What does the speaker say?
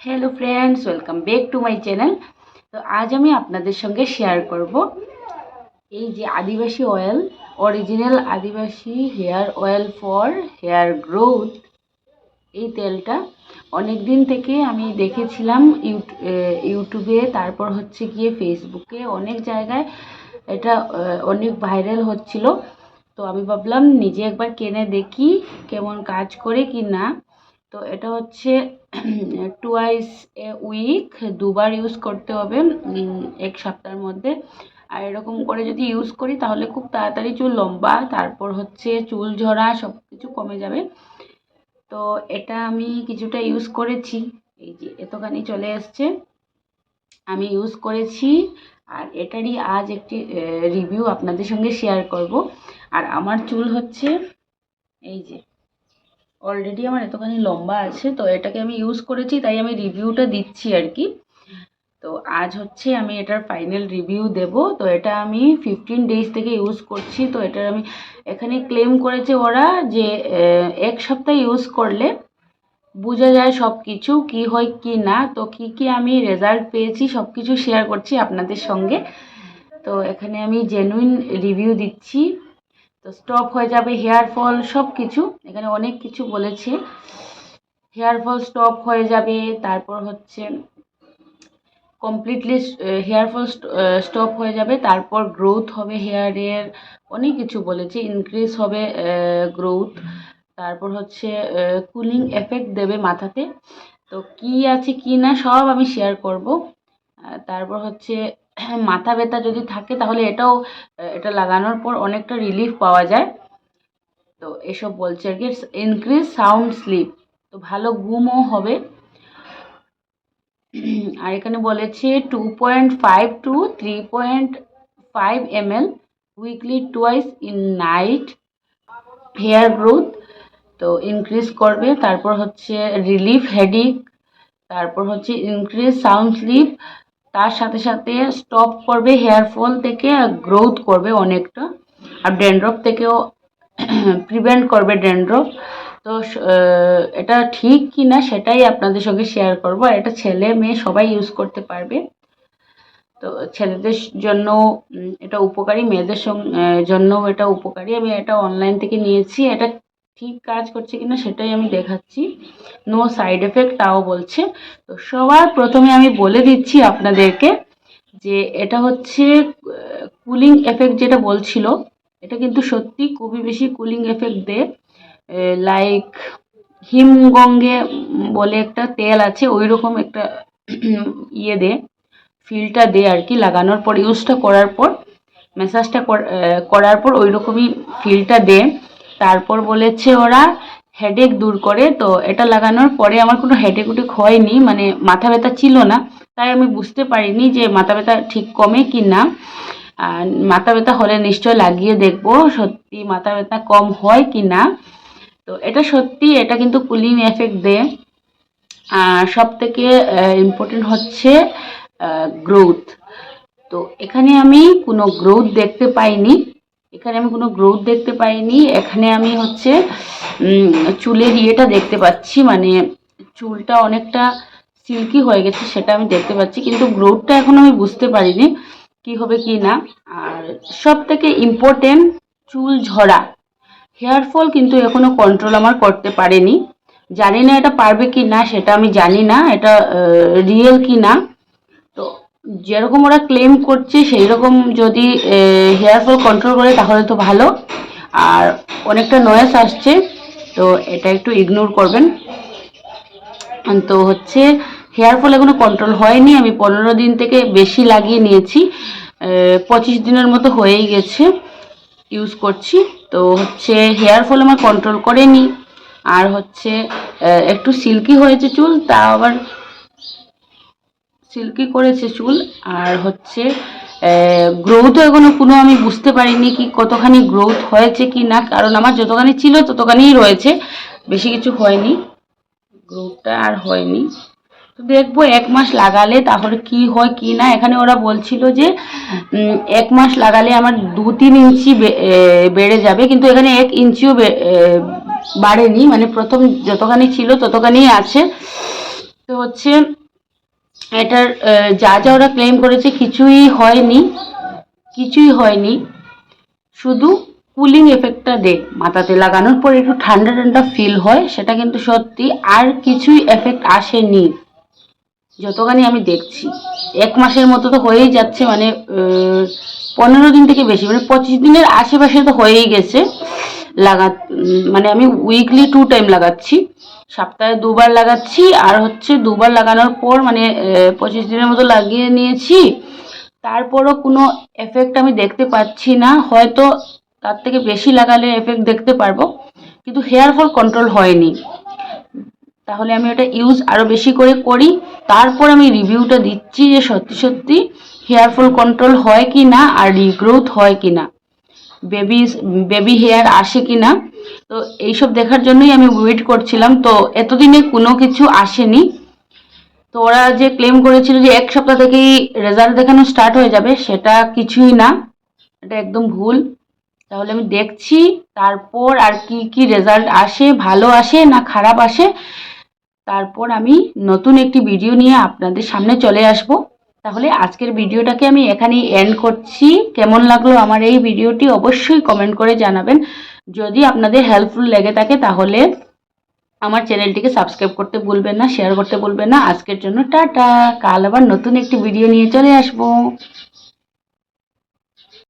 Hello friends welcome back to my channel তো আজ আমি আপনাদের সঙ্গে শেয়ার করব এই যে Adivasi oil original Adivasi hair oil for hair growth এই তেলটা। অনেক দিন থেকে আমি দেখেছিলাম ইউটিউবে, তারপর হচ্ছে গিয়ে ফেসবুকে অনেক জায়গায় এটা অনেক ভাইরাল হচ্ছিল। তো আমি ভাবলাম নিজে একবার কিনে দেখি কেমন কাজ করে কি না তো এটা হচ্ছে টুয়াইস এ উইক দুবার ইউজ করতে হবে এক সপ্তাহের মধ্যে। আর এরকম করে যদি ইউজ করি, তাহলে খুব তাড়াতাড়ি চুল লম্বা, তারপর হচ্ছে চুল ঝরা সব কিছু কমে যাবে। তো এটা আমি কিছুটা ইউজ করেছি। এই যে, এতখানি চলে এসছে। আমি ইউজ করেছি, আর এটারই আজ একটি রিভিউ আপনাদের সঙ্গে শেয়ার করব। আর আমার চুল হচ্ছে, এই যে অলরেডি আমার এতখানি লম্বা আছে, তো এটাকে আমি ইউজ করেছি, তাই আমি রিভিউটা দিচ্ছি আর কি। তো আজ হচ্ছে আমি এটার ফাইনাল রিভিউ দেব। তো এটা আমি ফিফটিন ডেজ থেকে ইউজ করছি, তো এটার আমি এখানে ক্লেম করেছে ওরা যে এক সপ্তাহ ইউজ করলে বোঝা যায় সব কিছু কী হয় কি না। তো কি কি আমি রেজাল্ট পেয়েছি সব কিছু শেয়ার করছি আপনাদের সঙ্গে। তো এখানে আমি জেনুইন রিভিউ দিচ্ছি। তো স্টপ হয়ে যাবে হেয়ার ফল সব কিছু এখানে অনেক কিছু বলেছে। হেয়ার ফল স্টপ হয়ে যাবে, তারপর হচ্ছে কমপ্লিটলি হেয়ার ফল স্টপ হয়ে যাবে, তারপর গ্রোথ হবে হেয়ারের অনেক কিছু বলেছে ইনক্রিজ হবে গ্রোথ তারপর হচ্ছে কুলিং এফেক্ট দেবে মাথাতে। তো কি আছে কি না সব আমি শেয়ার করব। তারপর হচ্ছে মাথা ব্যথা যদি থাকে তাহলে এটাও এটা লাগানোর পর অনেকটা রিলিফ পাওয়া যায়। তো এসব বলছে আর কি ইনক্রিজ সাউন্ড স্লিপ তো ভালো ঘুমও হবে। আর এখানে বলেছে two point five two three point five M L weekly twice in night hair growth তো ইনক্রিজ করবে। তারপর হচ্ছে রিলিফ হেডিক তারপর হচ্ছে ইনক্রিজ সাউন্ড স্লিপ তার সাথে সাথে স্টপ করবে হেয়ার ফল থেকে গ্রোথ করবে অনেকটা। আর ড্যান্ড্রফ থেকেও প্রিভেন্ট করবে ড্যান্ড্রফ তো এটা ঠিক কি না সেটাই আপনাদের সঙ্গে শেয়ার করব। আর এটা ছেলে মেয়ে সবাই ইউজ করতে পারবে। তো ছেলেদের জন্য এটা উপকারী, মেয়েদের জন্য এটা উপকারী। আমি এটা অনলাইন থেকে নিয়েছি। এটা ঠিক কাজ করছে কিনা সেটাই আমি দেখাচ্ছি। নো সাইড এফেক্ট তাও বলছে। তো সবার প্রথমে আমি বলে দিচ্ছি আপনাদেরকে যে এটা হচ্ছে কুলিং এফেক্ট যেটা বলছিল, এটা কিন্তু সত্যি খুবই বেশি কুলিং এফেক্ট দেয়। লাইক হিমগঙ্গে বলে একটা তেল আছে ওই রকম একটা ইয়ে দে ফিলটা দে আর কি লাগানোর পর ইউজটা করার পর ম্যাসাজটা করার পর ওই রকমই ফিলটা দে তারপর বলেছে ওরা হেডেক দূর করে। তো এটা লাগানোর পরে আমার কোনো হেডেক উটেক হয়নি মানে মাথা ব্যথা ছিল না। তাই আমি বুঝতে পারিনি যে মাথা ব্যথা ঠিক কমে কি না। মাথা ব্যথা হলে নিশ্চয় লাগিয়ে দেখব সত্যি মাথা ব্যথা কম হয় কি না। তো এটা সত্যি, এটা কিন্তু কুলিং এফেক্ট দেয়। সব থেকে ইম্পর্টেন্ট হচ্ছে গ্রোথ তো এখানে আমি কোনো গ্রোথ দেখতে পাইনি। এখানে আমি কোনো গ্রোথ দেখতে পাইনি। এখানে আমি হচ্ছে চুলের ইয়েটা দেখতে পাচ্ছি। মানে চুলটা অনেকটা সিল্কি হয়ে গেছে, সেটা আমি দেখতে পাচ্ছি। কিন্তু গ্রোথটা এখন আমি বুঝতে পারিনি কি হবে কি না। আর সব থেকে ইম্পর্টেন্ট চুল ঝরা। হেয়ার ফল কিন্তু এখনও কন্ট্রোল আমার করতে পারেনি। জানি না এটা পারবে কি না, সেটা আমি জানি না। এটা রিয়েল কি না। যেরকম ওরা ক্লেম করছে সেই রকম যদি হেয়ার ফল কন্ট্রোল করে, তাহলে তো ভালো। আর অনেকটা নয়েস আসছে, তো এটা একটু ইগনোর করবেন। তো হচ্ছে হেয়ার ফল এখনও কন্ট্রোল হয়নি। আমি পনেরো দিন থেকে বেশি লাগিয়ে নিয়েছি। পঁচিশ দিনের মতো হয়েই গেছে ইউজ করছি। তো হচ্ছে হেয়ার ফল আমার কন্ট্রোল করেনি। আর হচ্ছে একটু সিল্কি হয়েছে চুল তা আবার সিল্কি করেছে চুল, আর হচ্ছে গ্রোথও এখনও কোনো আমি বুঝতে পারিনি কি কতখানি গ্রোথ হয়েছে কি না, কারণ আমার যতখানি ছিল ততখানিই রয়েছে, বেশি কিছু হয়নি গ্রোথটা আর হয়নি। তো দেখব এক মাস লাগালে তাহলে কি হয় কি না, এখানে ওরা বলছিল যে এক মাস লাগালে আমার দু তিন ইঞ্চি বেড়ে যাবে, কিন্তু এখানে এক ইঞ্চিও বাড়েনি মানে প্রথম যতখানি ছিল ততখানিই আছে। তো হচ্ছে এটার যা যা ওরা ক্লেম করেছে কিছুই হয়নি কিছুই হয়নি। শুধু কুলিং এফেক্টটা দেখ, মাথাতে লাগানোর পর একটু ঠান্ডা ঠান্ডা ফিল হয়, সেটা কিন্তু সত্যি আর কিছুই এফেক্ট আসেনি। যতখানি আমি দেখছি, এক মাসের মতো তো হয়েই যাচ্ছে মানে পনেরো দিন থেকে বেশি মানে পঁচিশ দিনের আশেপাশে তো হয়েই গেছে। লাগা মানে আমি উইকলি টু টাইম লাগাচ্ছি। সপ্তাহে দুবার লাগাচ্ছি আর হচ্ছে দুবার লাগানোর পর মানে পঁচিশ দিনের মতো লাগিয়ে নিয়েছি। তারপরও কোনো এফেক্ট আমি দেখতে পাচ্ছি না। হয়তো তার থেকে বেশি লাগালে এফেক্ট দেখতে পারব। কিন্তু হেয়ার ফল কন্ট্রোল হয়নি। তাহলে আমি ওটা ইউজ আরও বেশি করে করি। তারপর আমি রিভিউটা দিচ্ছি যে সত্যি সত্যি হেয়ার ফল কন্ট্রোল হয় কি না আর রিগ্রোথ হয় কি না বেবি বেবি হেয়ার আসে কি না তো এইসব দেখার জন্যই আমি ওয়েট করছিলাম। তো এতদিনে কোনো কিছু আসেনি। তো ওরা যে ক্লেম করেছিল যে এক সপ্তাহ থেকেই রেজাল্ট দেখানো স্টার্ট হয়ে যাবে, সেটা কিছুই না। এটা একদম ভুল। তাহলে আমি দেখছি, তারপর আর কি কি রেজাল্ট আসে, ভালো আসে না খারাপ আসে, তারপর আমি নতুন একটি ভিডিও নিয়ে আপনাদের সামনে চলে আসব। তাহলে আজকের ভিডিওটাকে আমি এখানেই এন্ড করছি। কেমন লাগল আমার এই ভিডিওটি অবশ্যই কমেন্ট করে জানাবেন। যদি আপনাদের হেল্পফুল লেগে থাকে তাহলে আমার চ্যানেলটিকে সাবস্ক্রাইব করতে ভুলবেন না শেয়ার করতে ভুলবেন না। আজকের জন্য টাটা। কাল আবার নতুন একটি ভিডিও নিয়ে চলে আসব।